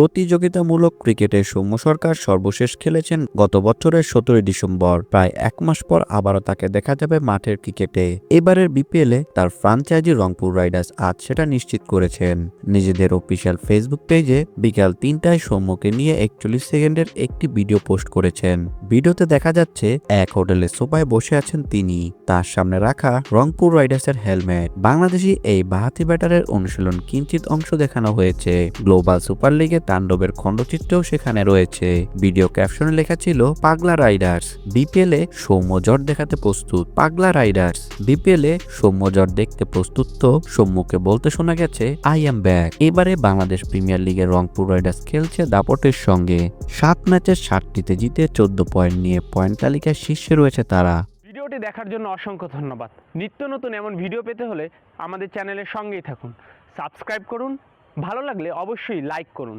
প্রতিযোগিতামূলক ক্রিকেটে সৌম্য সরকার সর্বশেষ খেলেছেন গত বছরের সতেরোই ডিসেম্বর। প্রায় এক মাস পর আবারও তাকে দেখা যাবে মাঠের ক্রিকেটে। এবারের বিপিএলে তার ফ্রাঞ্চাইজি রংপুর রাইডার্স আজ সেটা নিশ্চিত করেছেন। নিজেদের অফিসিয়াল ফেসবুক পেজে বিকাল তিনটায় সৌম্যকে নিয়ে একচল্লিশ সেকেন্ডের একটি ভিডিও পোস্ট করেছেন। ভিডিওতে দেখা যাচ্ছে, এক হোটেলের সোফায় বসে আছেন তিনি। তার সামনে রাখা রংপুর রাইডার্সের হেলমেট। বাংলাদেশি এই বাহাতি ব্যাটারের অনুশীলন কিঞ্চিত অংশ দেখানো হয়েছে। গ্লোবাল সুপার লিগে তাণ্ডবের খণ্ডচিত্রও সেখানে রয়েছে। ভিডিও ক্যাপশনে লেখা ছিল, পাগলা রাইডার্স। বিপিএল এ সৌম্য জট দেখাতে প্রস্তুত, পাগলা রাইডার্স। বিপিএল এ সৌম্য জট দেখতে প্রস্তুত তো, সৌম্যকে বলতে শোনা গেছে আই এম ব্যাক এবারে বাংলাদেশ প্রিমিয়ার লিগের রংপুর রাইডার্স খেলছে দাপটের সঙ্গে। সাত ম্যাচের সাতটিতে জিতে চোদ্দ পয়েন্ট নিয়ে পয়েন্ট তালিকায় শীর্ষে রয়েছে তারা। ভিডিওটি দেখার জন্য অসংখ্য ধন্যবাদ। নিত্য নতুন এমন ভিডিও পেতে হলে আমাদের চ্যানেলের সঙ্গেই থাকুন। সাবস্ক্রাইব করুন, ভালো লাগলে অবশ্যই লাইক করুন।